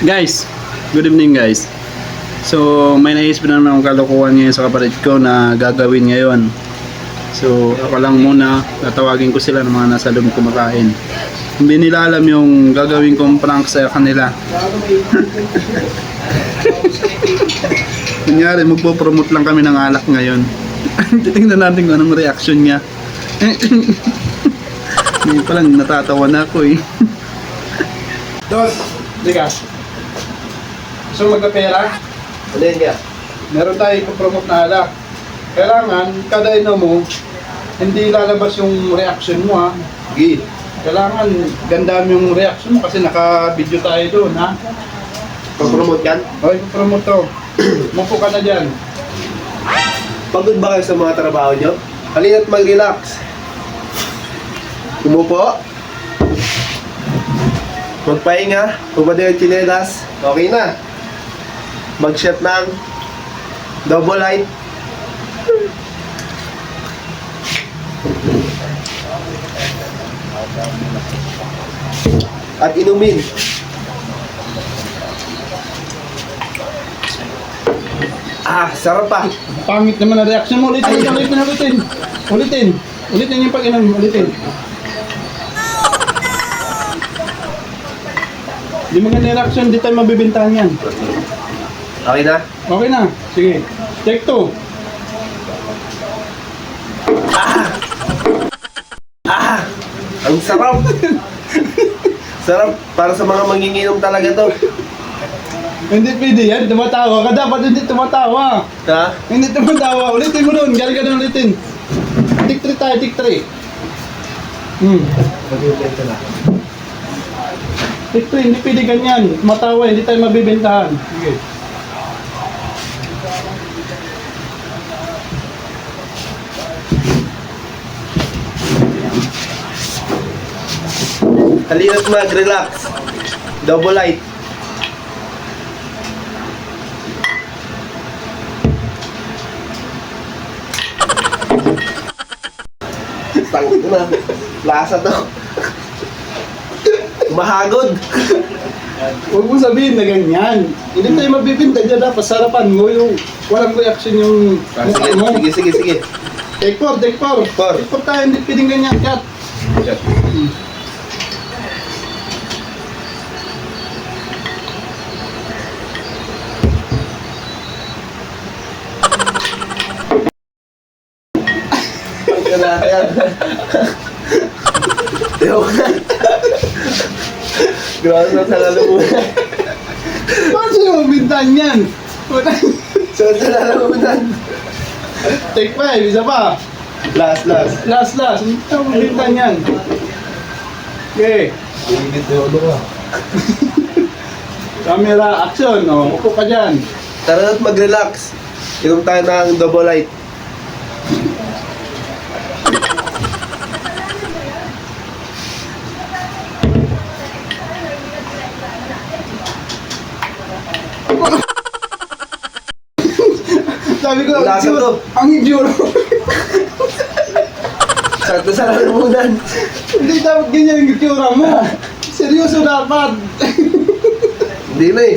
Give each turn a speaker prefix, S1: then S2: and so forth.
S1: Guys, good evening guys. So, may naisip na naman akong kalokohan ngayon sa kapatid ko na gagawin ngayon. So, ako lang muna, tatawagin ko sila ng mga nasa loob kumakain. Hindi nila alam yung gagawin kong prank sa kanila. Kunyari, magpo-promote lang kami ng alak ngayon. Titingnan natin kung anong reaction niya. Ngayon pa lang, natatawa na ako eh. Dos, diga. So magkapera,
S2: Ano yun nga?
S1: meron tayo ipopromote na alak. Kailangan, kada inom mo, hindi lalabas yung reaction mo ha.
S2: Sige.
S1: Kailangan ganda yung reaction mo kasi naka-video tayo doon ha.
S2: Pag-promote yan.
S1: O, ipopromote to. Mupo ka na dyan.
S2: Pagod ba kayo sa mga trabaho nyo? Halina't mag-relax. Umupo. Magpahinga. Pumada yung chinelas. Okay na. Mag-shot ng double light. At inumin. Ah, sarap pa.
S1: Pangit naman ang reaction mo. Ulitin, ulitin, ulitin, ulitin. Ulitin. Ulitin yung pag-inom. Ulitin. Di maganda yung reaction, di tayo mabibintahan yan.
S2: Okay na?
S1: Okay na. Sige. Take two.
S2: Ang sarap! sarap! Para sa mga manginginom talaga to.
S1: Hindi pwede yan. Tumatawa ka. Dapat hindi tumatawa.
S2: Ha?
S1: Hindi tumatawa. Ulitin mo doon. Galing ka doon ulitin. Tick 3 tayo. Tick 3. Hmm. Tick 3. Hindi pwede ganyan. Tumatawa. Hindi tayo mabibentahan. Sige.
S2: Halina't mag-relax. Double light. Tangin na. Lasa to. Mahagod.
S1: Huwag mo sabihin na ganyan. Hindi tayo mabibenta dyan. Dapat sarapan mo yung walang reaction yung
S2: Ah,
S1: mukha
S2: sige,
S1: mo.
S2: sige, sige, sige.
S1: Take 4. Take 4.
S2: Four.
S1: Take 4 tayo. Hindi pwedeng ganyan. Cut.
S2: Ang kalayan. Ewan ka. Grabe na sa lalamunan.
S1: Paano sa'yo mabintahan yan? Wala.
S2: Sa sa lalamunan.
S1: Take 5. Isa pa.
S2: Last, last.
S1: Last, last. Hindi tayo mabintahan yan. Okay. Camera, action. O, upo ka dyan.
S2: Tara na't mag-relax. Inom tayo ng double light.
S1: Sabi ko,
S2: ang
S1: idiot. Ang idiot.
S2: Sakto sa lalamunan.
S1: Hindi dapat ganyan yung itsura mo. Seryoso dapat.
S2: Hindi na eh.